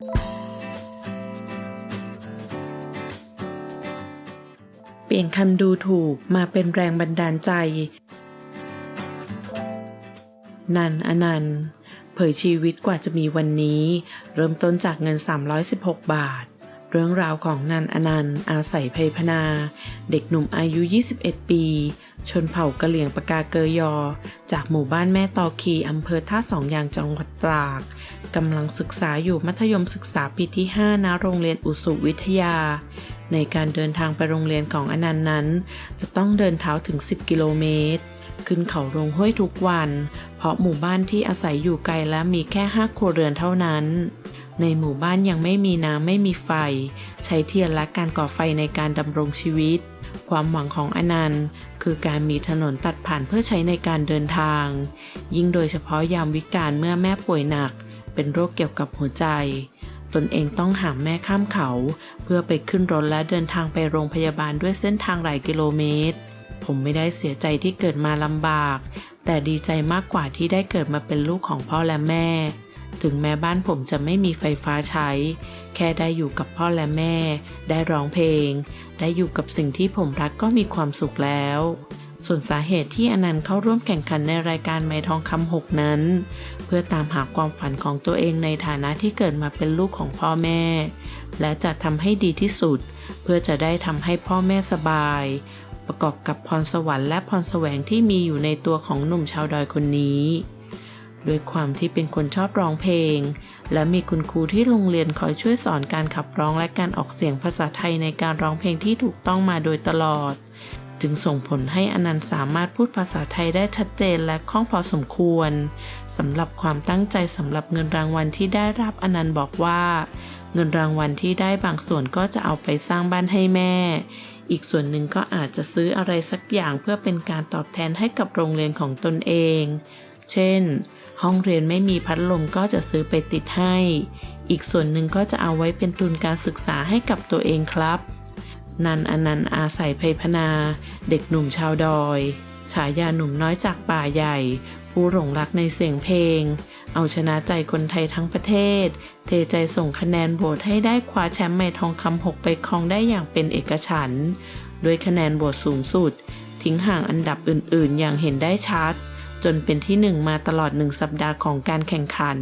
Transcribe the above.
เปลี่ยนคำดูถูกมาเป็นแรงบันดาลใจ นันอนันต์ เผยชีวิตกว่าจะมีวันนี้ เริ่มต้นจากเงิน 316 บาท เรื่องราวของนันอนันต์ อาศัยไพพนา เด็กหนุ่มอายุ 21 ปี ชนเผ่ากะเหลี่ยงปากาเกยอ จากหมู่บ้านแม่ตอคีอำเภอท่าสองยางจังหวัดตรากกำลังศึกษาอยู่มัธยมศึกษาปีที่ 5 ณ โรงเรียนอุสุวิทยา ในการเดินทางไปโรงเรียนของอนันต์นั้น จะต้องเดินเท้าถึง 10 กิโลเมตร ขึ้นเขาลงห้วยทุกวัน เพราะหมู่บ้านที่อาศัยอยู่ไกลและมีแค่ห้าครัวเรือนเท่านั้น ในหมู่บ้านยังไม่มีน้ำไม่มีไฟ ใช้เทียนและการก่อไฟในการดำรงชีวิต ความหวังของอนันต์ คือการมีถนนตัดผ่านเพื่อใช้ในการเดินทาง ยิ่งโดยเฉพาะยามวิกาลเมื่อแม่ป่วยหนัก เป็นโรคเกี่ยวกับหัวใจ ตนเองต้องหามแม่ข้ามเขา เพื่อไปขึ้นรถและเดินทางไปโรงพยาบาลด้วยเส้นทางหลายกิโลเมตร ผมไม่ได้เสียใจที่เกิดมาลำบาก แต่ดีใจมากกว่าที่ได้เกิดมาเป็นลูกของพ่อและแม่ ถึงแม้บ้านผมจะไม่มีไฟฟ้าใช้ แค่ได้อยู่กับพ่อและแม่ ได้ร้องเพลง ได้อยู่กับสิ่งที่ผมรักก็มีความสุขแล้ว ส่วนสาเหตุที่อนันต์เข้าร่วมแข่งขันในรายการไม้ทองคำหกนั้น เพื่อตามหาความฝันของตัวเองในฐานะที่เกิดมาเป็นลูกของพ่อแม่ และจะทำให้ดีที่สุด เพื่อจะได้ทำให้พ่อแม่สบาย ประกอบกับพรสวรรค์และพรแสวงที่มีอยู่ในตัวของหนุ่มชาวดอยคนนี้ ด้วยความที่เป็นคนชอบร้องเพลง และมีคุณครูที่โรงเรียนคอยช่วยสอนการขับร้องและการออกเสียงภาษาไทยในการร้องเพลงที่ถูกต้องมาโดยตลอด จึงส่งผลให้อนันต์สามารถพูดภาษาไทยได้ชัดเจนและคล่องพอสมควรสำหรับความตั้งใจสำหรับเงินรางวัลที่ได้รับอนันต์บอกว่า เงินรางวัลที่ได้บางส่วนก็จะเอาไปสร้างบ้านให้แม่ อีกส่วนหนึ่งก็อาจจะซื้ออะไรสักอย่างเพื่อเป็นการตอบแทนให้กับโรงเรียนของตนเอง เช่น ห้องเรียนไม่มีพัดลมก็จะซื้อไปติดให้ อีกส่วนหนึ่งก็จะเอาไว้เป็นทุนการศึกษาให้กับตัวเองครับ นันอนันต์อาศัยไพพนา เด็กหนุ่มชาวดอย ฉายาหนุ่มน้อยจากป่าใหญ่ ผู้หลงรักในเสียงเพลง เอาชนะใจคนไทยทั้งประเทศ เทใจส่งคะแนนโหวตให้ได้คว้าแชมป์ไม้ทองคำหกไปครองได้อย่างเป็นเอกฉันท์ด้วยคะแนนโหวตสูงสุด ทิ้งห่างอันดับอื่น ๆ อย่างเห็นได้ชัด จนเป็นที่หนึ่งมาตลอดหนึ่งสัปดาห์ของการแข่งขัน